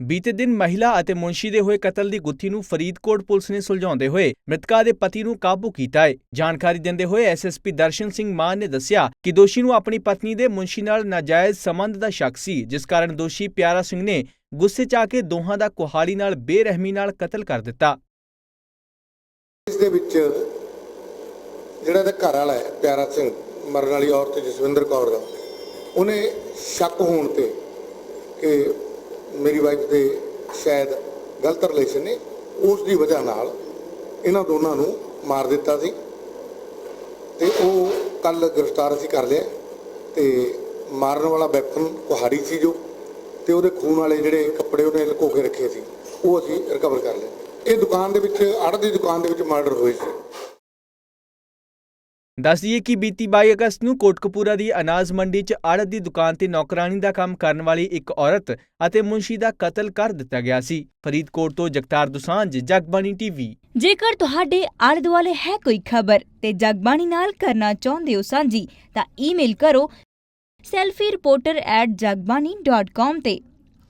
ਬੀਤੇ ਦਿਨ ਮਹਿਲਾ ਅਤੇ ਮੁੰਸ਼ੀ ਦੇ ਹੋਏ ਕਤਲ ਦੀ ਗੁੱਥੀ ਨੂੰ ਫਰੀਦਕੋਟ ਪੁਲਿਸ ਨੇ ਸੁਲਝਾਉਂਦੇ ਹੋਏ ਮ੍ਰਿਤਕਾ ਦੇ ਪਤੀ ਨੂੰ ਕਾਬੂ ਕੀਤਾ ਹੈ। ਜਾਣਕਾਰੀ ਦਿੰਦੇ ਹੋਏ ਐਸਐਸਪੀ ਦਰਸ਼ਨ ਸਿੰਘ ਮਾਨ ਨੇ ਦੱਸਿਆ ਕਿ ਦੋਸ਼ੀ ਨੂੰ ਆਪਣੀ ਪਤਨੀ ਦੇ ਮੁੰਸ਼ੀ ਨਾਲ ਨਾਜਾਇਜ਼ ਸੰਬੰਧ ਦਾ ਸ਼ੱਕ ਸੀ, ਜਿਸ ਕਾਰਨ ਦੋਸ਼ੀ ਪਿਆਰਾ ਸਿੰਘ ਨੇ ਗੁੱਸੇ 'ਚ ਆ ਕੇ ਦੋਹਾਂ ਦਾ ਕੁਹਾੜੀ ਨਾਲ ਬੇਰਹਿਮੀ ਨਾਲ ਕਤਲ ਕਰ ਦਿੱਤਾ। ਇਸ ਦੇ ਵਿੱਚ ਜਿਹੜਾ ਇਹਦਾ ਘਰ ਵਾਲਾ ਹੈ, ਪਿਆਰਾ ਸਿੰਘ, ਮਰਨ ਵਾਲੀ ਔਰਤ ਜਸਵਿੰਦਰ ਕੌਰ ਦਾ, ਉਹਨੇ ਸ਼ੱਕ ਹੋਣ ਤੇ ਕਿ ਮੇਰੀ ਵਾਈਫ ਦੇ ਸ਼ਾਇਦ ਗਲਤ ਰਿਲੇਸ਼ਨ ਨੇ ਉਸ ਦੀ ਵਜ੍ਹਾ ਨਾਲ ਇਹਨਾਂ ਦੋਨਾਂ ਨੂੰ ਮਾਰ ਦਿੱਤਾ ਸੀ ਤੇ ਉਹ ਕੱਲ ਗ੍ਰਿਫਤਾਰ ਅਸੀਂ ਕਰ ਲਿਆ ਤੇ ਮਾਰਨ ਵਾਲਾ ਵੈਪਨ ਕੁਹਾੜੀ ਸੀ ਜੋ ਤੇ ਉਹਦੇ ਖੂਨ ਵਾਲੇ ਜਿਹੜੇ ਕੱਪੜੇ ਉਹਨੇ ਲੁਕੋ ਕੇ ਰੱਖੇ ਸੀ, ਉਹ ਅਸੀਂ ਰਿਕਵਰ ਕਰ ਲਏ। ਇਹ ਦੁਕਾਨ ਦੇ ਵਿੱਚ ਅੜ ਦੀ ਦੁਕਾਨ ਦੇ ਵਿੱਚ ਮਰਡਰ ਹੋਏ ਸੀ। ਦੱਸ ਦਈਏ ਕਿ ਬੀਤੀ 22 ਅਗਸਤ ਨੂੰ ਕੋਟਕਪੂਰਾ ਦੀ ਅਨਾਜ ਮੰਡੀ 'ਚ ਆੜਤ ਦੀ ਦੁਕਾਨ ਤੇ ਨੌਕਰਾਨੀ ਦਾ ਕੰਮ ਕਰਨ ਵਾਲੀ ਇੱਕ ਔਰਤ ਅਤੇ ਮੁੰਸ਼ੀ ਦਾ ਕਤਲ ਕਰ ਦਿੱਤਾ ਗਿਆ ਸੀ। ਫਰੀਦਕੋਟ ਤੋਂ ਜਗਤਾਰ ਦੁਸਾਂਝ, ਜਗਬਾਣੀ ਟੀਵੀ। ਜੇਕਰ ਤੁਹਾਡੇ ਆਲੇ ਦੁਆਲੇ ਹੈ ਕੋਈ ਖਬਰ ਤੇ ਜਗਬਾਣੀ ਨਾਲ ਕਰਨਾ ਚਾਹੁੰਦੇ ਹੋ ਸਾਂਝੀ, ਤਾਂ ਈਮੇਲ ਕਰੋ selfiereporter@jagbani.com ਤੇ।